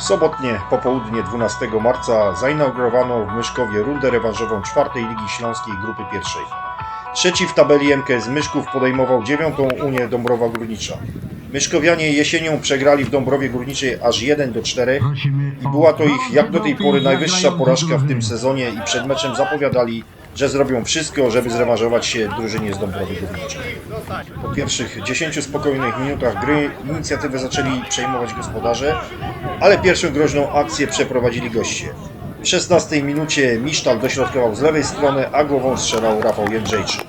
Sobotnie popołudnie 12 marca zainaugurowano w Myszkowie rundę rewanżową czwartej Ligi Śląskiej Grupy Pierwszej. Trzeci w tabeli MKS Myszków podejmował dziewiątą Unię Dąbrowa Górnicza. Myszkowianie jesienią przegrali w Dąbrowie Górniczej aż 1 do 4 i była to ich jak do tej pory najwyższa porażka w tym sezonie i przed meczem zapowiadali, że zrobią wszystko, żeby zrewanżować się drużynie z Dąbrowy Górniczej. Po pierwszych 10 spokojnych minutach gry inicjatywę zaczęli przejmować gospodarze, ale pierwszą groźną akcję przeprowadzili goście. W 16 minucie Misztal dośrodkował z lewej strony, a głową strzelał Rafał Jędrzejczyk.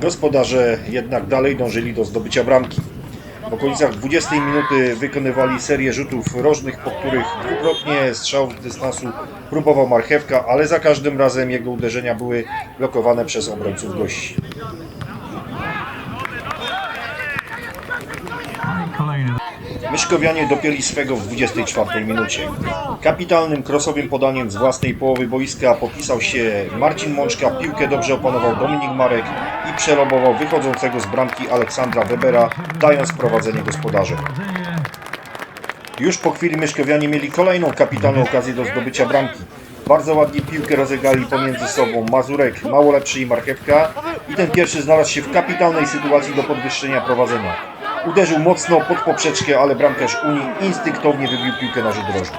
Gospodarze jednak dalej dążyli do zdobycia bramki. W okolicach 20 minuty wykonywali serię rzutów rożnych, po których dwukrotnie strzał z dystansu próbował Marchewka, ale za każdym razem jego uderzenia były blokowane przez obrońców gości. Myszkowianie dopięli swego w 24 minucie. Kapitalnym krosowym podaniem z własnej połowy boiska podpisał się Marcin Mączka, piłkę dobrze opanował Dominik Marek i przelobował wychodzącego z bramki Aleksandra Webera, dając prowadzenie gospodarzom. Już po chwili Myszkowianie mieli kolejną kapitalną okazję do zdobycia bramki. Bardzo ładnie piłkę rozegrali pomiędzy sobą Mazurek, mało lepszy i Marchewka i ten pierwszy znalazł się w kapitalnej sytuacji do podwyższenia prowadzenia. Uderzył mocno pod poprzeczkę, ale bramkarz Unii instynktownie wybił piłkę na rzut rożny.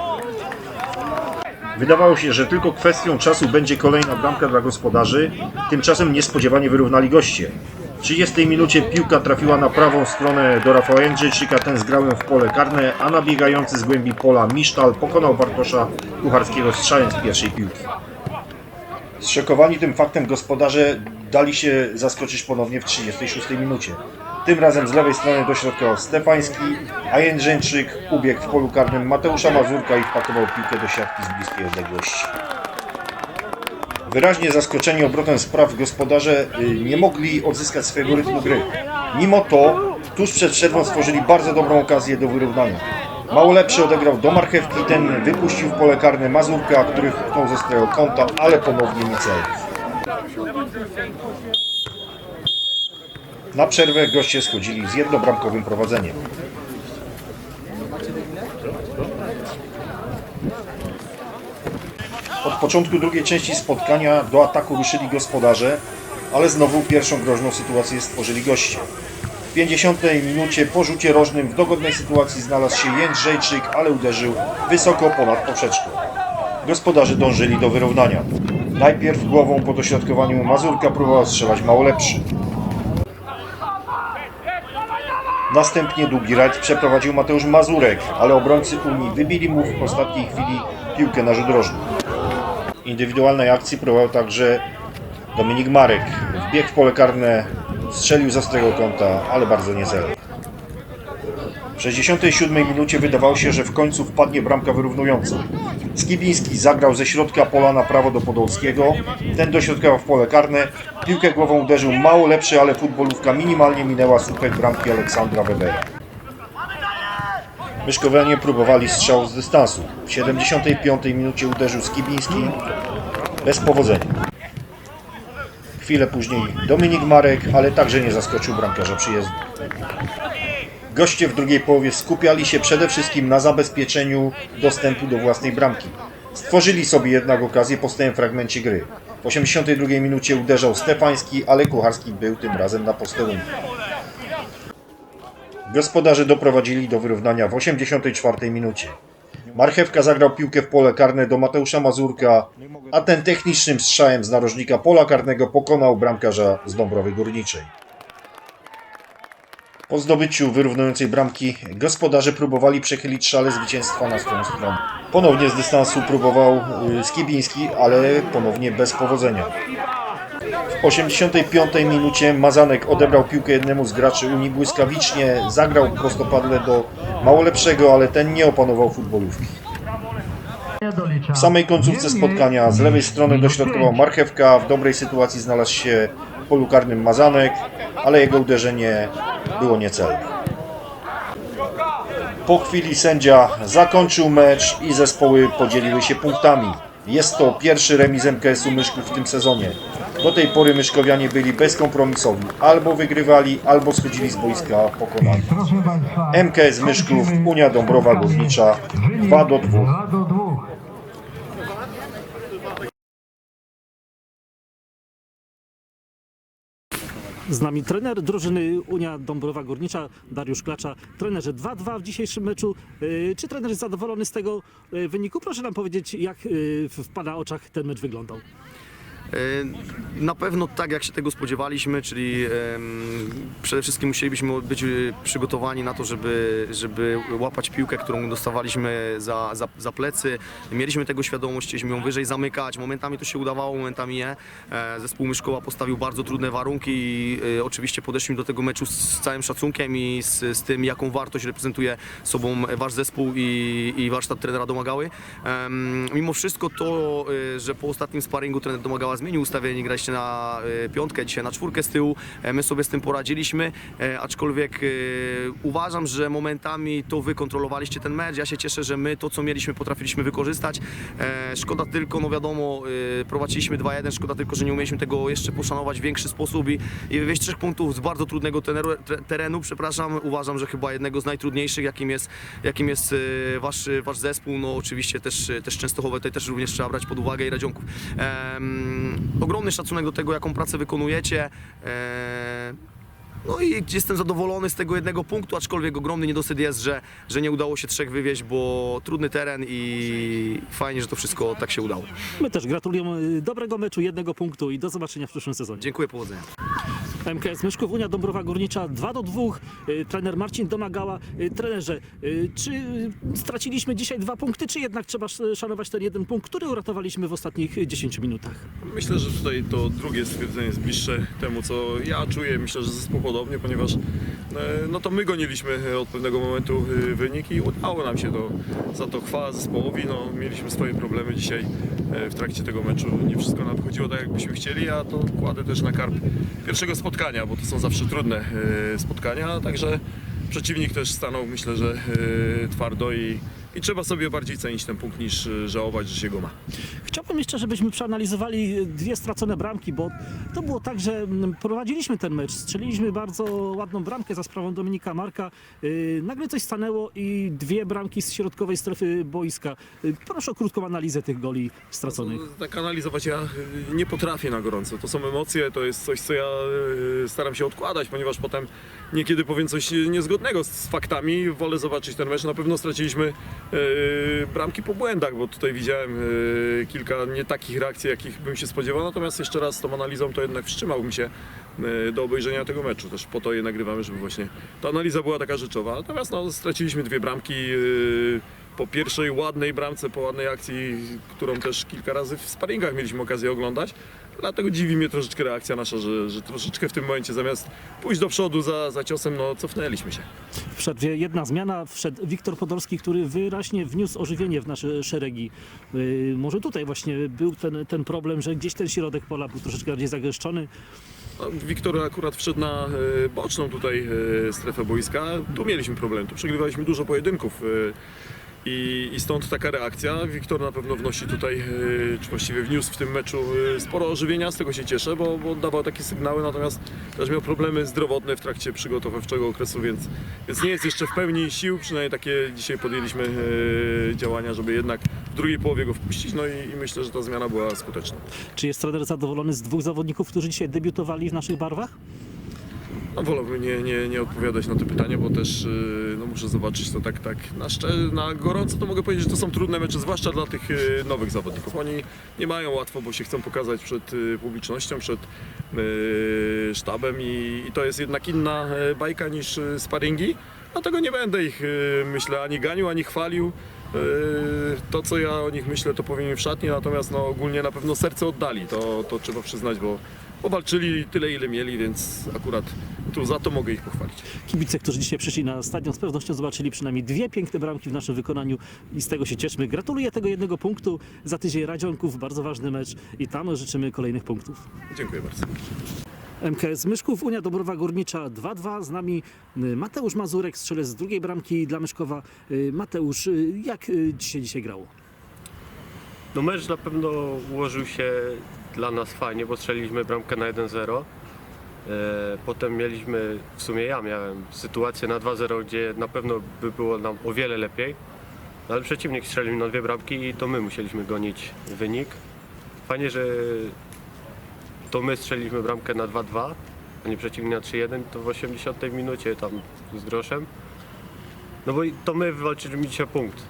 Wydawało się, że tylko kwestią czasu będzie kolejna bramka dla gospodarzy, tymczasem niespodziewanie wyrównali goście. W 30 minucie piłka trafiła na prawą stronę do Rafała Jędrzejczyka, ten zgrał w pole karne, a nabiegający z głębi pola Misztal pokonał Bartosza Kucharskiego strzałem z pierwszej piłki. Zszokowani tym faktem gospodarze dali się zaskoczyć ponownie w 36 minucie. Tym razem z lewej strony dośrodkował Stefański, a Jędrzejczyk ubiegł w polu karnym Mateusza Mazurka i wpakował piłkę do siatki z bliskiej odległości. Wyraźnie zaskoczeni obrotem spraw gospodarze y, nie mogli odzyskać swojego rytmu gry. Mimo to tuż przed przerwą stworzyli bardzo dobrą okazję do wyrównania. Mało lepszy odegrał do marchewki, ten wypuścił w pole karne Mazurka, który huknął ze swojego kąta, ale ponownie nie celów. Na przerwę goście schodzili z jednobramkowym prowadzeniem. Od początku drugiej części spotkania do ataku ruszyli gospodarze, ale znowu pierwszą groźną sytuację stworzyli goście. W 50 minucie po rzucie rożnym w dogodnej sytuacji znalazł się Jędrzejczyk, ale uderzył wysoko ponad poprzeczką. Gospodarze dążyli do wyrównania. Najpierw głową po dośrodkowaniu Mazurka próbował strzelać mało lepszy. Następnie długi rajd przeprowadził Mateusz Mazurek, ale obrońcy Unii wybili mu w ostatniej chwili piłkę na rzut rożny. Indywidualnej akcji próbował także Dominik Marek. Wbiegł w pole karne, strzelił z ostrego kąta, ale bardzo niecelnie. W 67 minucie wydawało się, że w końcu wpadnie bramka wyrównująca. Skibiński zagrał ze środka pola na prawo do Podolskiego. Ten dośrodkował w pole karne. Piłkę głową uderzył mało lepszy, ale futbolówka minimalnie minęła słupek bramki Aleksandra Webera. Myszkowianie próbowali strzału z dystansu. W 75 minucie uderzył Skibiński bez powodzenia. Chwilę później Dominik Marek, ale także nie zaskoczył bramkarza przyjezdu. Goście w drugiej połowie skupiali się przede wszystkim na zabezpieczeniu dostępu do własnej bramki. Stworzyli sobie jednak okazję po stałym fragmencie gry. W 82 minucie uderzał Stefański, ale Kucharski był tym razem na posterunek. Gospodarze doprowadzili do wyrównania w 84 minucie. Marchewka zagrał piłkę w pole karne do Mateusza Mazurka, a ten technicznym strzałem z narożnika pola karnego pokonał bramkarza z Dąbrowy Górniczej. Po zdobyciu wyrównującej bramki gospodarze próbowali przechylić szale zwycięstwa na swoją stronę. Ponownie z dystansu próbował y, Skibiński, ale ponownie bez powodzenia. W 85 minucie Mazanek odebrał piłkę jednemu z graczy Unii błyskawicznie, zagrał prostopadle do mało lepszego, ale ten nie opanował futbolówki. W samej końcówce spotkania z lewej strony dośrodkował Marchewka, w dobrej sytuacji znalazł się w polu karnym Mazanek, ale jego uderzenie było niecelne. Po chwili sędzia zakończył mecz i zespoły podzieliły się punktami. Jest to pierwszy remis MKS-u Myszków w tym sezonie. Do tej pory Myszkowianie byli bezkompromisowi. Albo wygrywali, albo schodzili z boiska pokonani. MKS Myszków, Unia Dąbrowa Górnicza 2 do 2. Z nami trener drużyny Unia Dąbrowa Górnicza, Dariusz Klacza. Trenerze 2-2 w dzisiejszym meczu. Yy, Czy trener jest zadowolony z tego yy, wyniku? Proszę nam powiedzieć, jak yy, w Pana oczach ten mecz wyglądał. E, Na pewno tak, jak się tego spodziewaliśmy, czyli przede wszystkim musielibyśmy być e, przygotowani na to, żeby, żeby łapać piłkę, którą dostawaliśmy za, za, za plecy. Mieliśmy tego świadomość, chcieliśmy ją wyżej zamykać. Momentami to się udawało, momentami nie. E, Zespół Myszkowa postawił bardzo trudne warunki i e, oczywiście podeszliśmy do tego meczu z całym szacunkiem i z, z tym, jaką wartość reprezentuje sobą wasz zespół i, i warsztat trenera Domagały. Mimo wszystko to, że po ostatnim sparingu trener Domagała zmienił ustawienie, graliście na e, piątkę, dzisiaj na czwórkę z tyłu, e, my sobie z tym poradziliśmy, e, aczkolwiek uważam, że momentami to wy kontrolowaliście ten mecz, ja się cieszę, że my to co mieliśmy potrafiliśmy wykorzystać. Szkoda tylko, no wiadomo, prowadziliśmy 2-1, szkoda tylko, że nie umieliśmy tego jeszcze poszanować w większy sposób i, i wywieźć trzech punktów z bardzo trudnego teneru, terenu, przepraszam, uważam, że chyba jednego z najtrudniejszych, jakim jest, jakim jest wasz, wasz zespół, no oczywiście też, też Częstochowe, tutaj też również trzeba brać pod uwagę i Radzionków. Em, ogromny szacunek do tego, jaką pracę wykonujecie. E, no i jestem zadowolony z tego jednego punktu, aczkolwiek ogromny niedosyt jest, że, że nie udało się trzech wywieźć, bo trudny teren i fajnie, że to wszystko tak się udało. My też gratulujemy yy, dobrego meczu, jednego punktu i do zobaczenia w przyszłym sezonie. Dziękuję, powodzenia. MKS Myszków, Unia Dąbrowa Górnicza 2 do 2. Yy, Trener Marcin Domagała. Yy, Trenerze, yy, czy straciliśmy dzisiaj dwa punkty, czy jednak trzeba sz- szanować ten jeden punkt, który uratowaliśmy w ostatnich 10 minutach? Myślę, że tutaj to drugie stwierdzenie jest bliższe temu, co ja czuję. Myślę, że zespół podobnie, ponieważ e, no to my goniliśmy od pewnego momentu e, wyniki udało nam się to. Za to chwała zespołowi. No, mieliśmy swoje problemy dzisiaj e, w trakcie tego meczu. Nie wszystko nadchodziło tak, jakbyśmy chcieli, a to kładę też na karp pierwszego spotkania, bo to są zawsze trudne e, spotkania. Także przeciwnik też stanął, myślę, że e, twardo i, i trzeba sobie bardziej cenić ten punkt niż e, żałować, że się go ma. Chciałbym jeszcze, żebyśmy przeanalizowali dwie stracone bramki, bo to było tak, że prowadziliśmy ten mecz, strzeliliśmy bardzo ładną bramkę za sprawą Dominika Marka. Yy, nagle coś stanęło i dwie bramki z środkowej strefy boiska. Proszę o krótką analizę tych goli straconych. Tak analizować ja y, nie potrafię na gorąco. To są emocje, to jest coś, co ja y, staram się odkładać, ponieważ potem niekiedy powiem coś niezgodnego z faktami. Wolę zobaczyć ten mecz. Na pewno straciliśmy y, bramki po błędach, bo tutaj widziałem y, kilka nie takich reakcji, jakich bym się spodziewał. Natomiast jeszcze raz z tą analizą to jednak wstrzymałbym się do obejrzenia tego meczu. Też po to je nagrywamy, żeby właśnie ta analiza była taka rzeczowa. Natomiast no, straciliśmy dwie bramki. po pierwszej ładnej bramce, po ładnej akcji, którą też kilka razy w sparingach mieliśmy okazję oglądać. Dlatego dziwi mnie troszeczkę reakcja nasza, że, że troszeczkę w tym momencie zamiast pójść do przodu za, za ciosem, no cofnęliśmy się. W przerwie jedna zmiana, wszedł Wiktor Podolski, który wyraźnie wniósł ożywienie w nasze szeregi. Yy, może tutaj właśnie był ten, ten problem, że gdzieś ten środek pola był troszeczkę bardziej zagęszczony. No, Wiktor akurat wszedł na e, boczną tutaj e, strefę boiska. Tu mieliśmy problem, tu przegrywaliśmy dużo pojedynków. e, I, I stąd taka reakcja. Wiktor na pewno wnosi tutaj, e, czy właściwie wniósł w tym meczu e, sporo ożywienia, z tego się cieszę, bo, bo dawał takie sygnały, natomiast też miał problemy zdrowotne w trakcie przygotowawczego okresu, więc, więc nie jest jeszcze w pełni sił, przynajmniej takie dzisiaj podjęliśmy e, działania, żeby jednak w drugiej połowie go wpuścić, no i, i myślę, że ta zmiana była skuteczna. Czy jest trener zadowolony z dwóch zawodników, którzy dzisiaj debiutowali w naszych barwach? No, wolałbym nie, nie, nie odpowiadać na to pytanie, bo też yy, no, muszę zobaczyć to tak, tak na, szczer- na gorąco, to mogę powiedzieć, że to są trudne mecze, zwłaszcza dla tych yy, nowych zawodników. Oni nie mają łatwo, bo się chcą pokazać przed yy, publicznością, przed sztabem i, i to jest jednak inna yy, bajka niż sparingi. Dlatego nie będę ich, myślę, ani ganił, ani chwalił. Yy, To, co ja o nich myślę, to powiem w szatni, natomiast no, ogólnie na pewno serce oddali, to, to trzeba przyznać, bo, bo walczyli tyle, ile mieli, więc akurat tu za to mogę ich pochwalić. Kibice, którzy dzisiaj przyszli na stadion, z pewnością zobaczyli przynajmniej dwie piękne bramki w naszym wykonaniu i z tego się cieszmy. Gratuluję tego jednego punktu. Za tydzień Radzionków, bardzo ważny mecz i tam życzymy kolejnych punktów. Dziękuję bardzo. MKS Myszków, Unia Dobrowa Górnicza 2-2. Z nami y, Mateusz Mazurek, strzelec z drugiej bramki dla Myszkowa. Y, Mateusz, y, jak dzisiaj dzisiaj grało? No mecz na pewno ułożył się dla nas fajnie, bo strzeliliśmy bramkę na 1-0. E, Potem mieliśmy, w sumie ja miałem sytuację na 2-0, gdzie na pewno by było nam o wiele lepiej. No, ale przeciwnik strzelił na dwie bramki i to my musieliśmy gonić wynik. Fajnie, że to my strzeliliśmy bramkę na 2-2, a nie przeciwnik na 3-1, to w 80 minucie tam z groszem. No bo to my wywalczyliśmy dzisiaj punkt.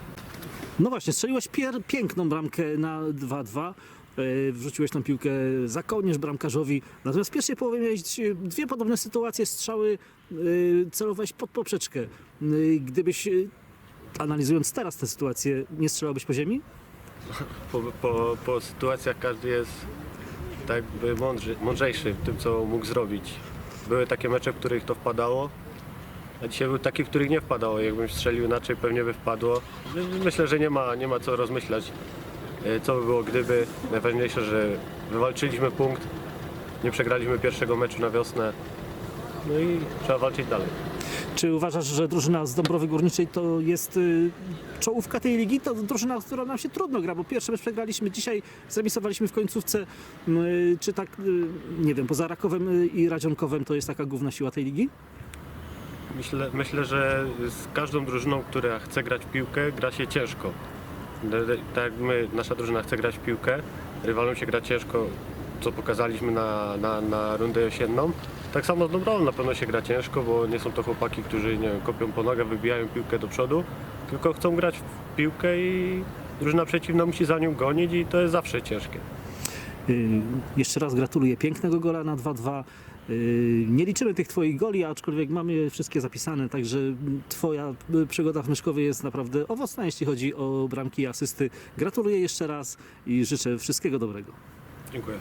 No właśnie, strzeliłeś pier- piękną bramkę na 2-2. E, Wrzuciłeś tą piłkę za kołnierz bramkarzowi. Natomiast w pierwszej połowie miałeś dwie podobne sytuacje, strzały e, celowałeś pod poprzeczkę. E, Gdybyś, analizując teraz tę sytuację, nie strzelałbyś po ziemi? po, po, po sytuacjach każdy jest tak jakby mądrzy, mądrzejszy w tym, co mógł zrobić. Były takie mecze, w których to wpadało, a dzisiaj były takie, w których nie wpadało. Jakbym strzelił inaczej, pewnie by wpadło. Myślę, że nie ma, nie ma co rozmyślać, co by było gdyby. Najważniejsze, że wywalczyliśmy punkt, nie przegraliśmy pierwszego meczu na wiosnę. No i trzeba walczyć dalej. Czy uważasz, że drużyna z Dąbrowy Górniczej to jest y, czołówka tej ligi? To drużyna, z którą nam się trudno gra, bo pierwszy mecz przegraliśmy, dzisiaj zremisowaliśmy w końcówce. Y, czy tak, y, nie wiem, poza Rakowem y, i Radzionkowem to jest taka główna siła tej ligi? Myślę, myślę, że z każdą drużyną, która chce grać w piłkę, gra się ciężko. Tak jak my, nasza drużyna chce grać w piłkę, rywalom się gra ciężko, co pokazaliśmy na, na, na rundę jesienną. Tak samo z Dobrą na pewno się gra ciężko, bo nie są to chłopaki, którzy nie wiem, kopią po nogę, wybijają piłkę do przodu, tylko chcą grać w piłkę i drużyna przeciwna musi za nią gonić i to jest zawsze ciężkie. Y, Jeszcze raz gratuluję pięknego gola na 2-2. Y, Nie liczymy tych Twoich goli, aczkolwiek mamy wszystkie zapisane, także Twoja y, przygoda w Myszkowie jest naprawdę owocna, jeśli chodzi o bramki i asysty. Gratuluję jeszcze raz i życzę wszystkiego dobrego. Dziękuję.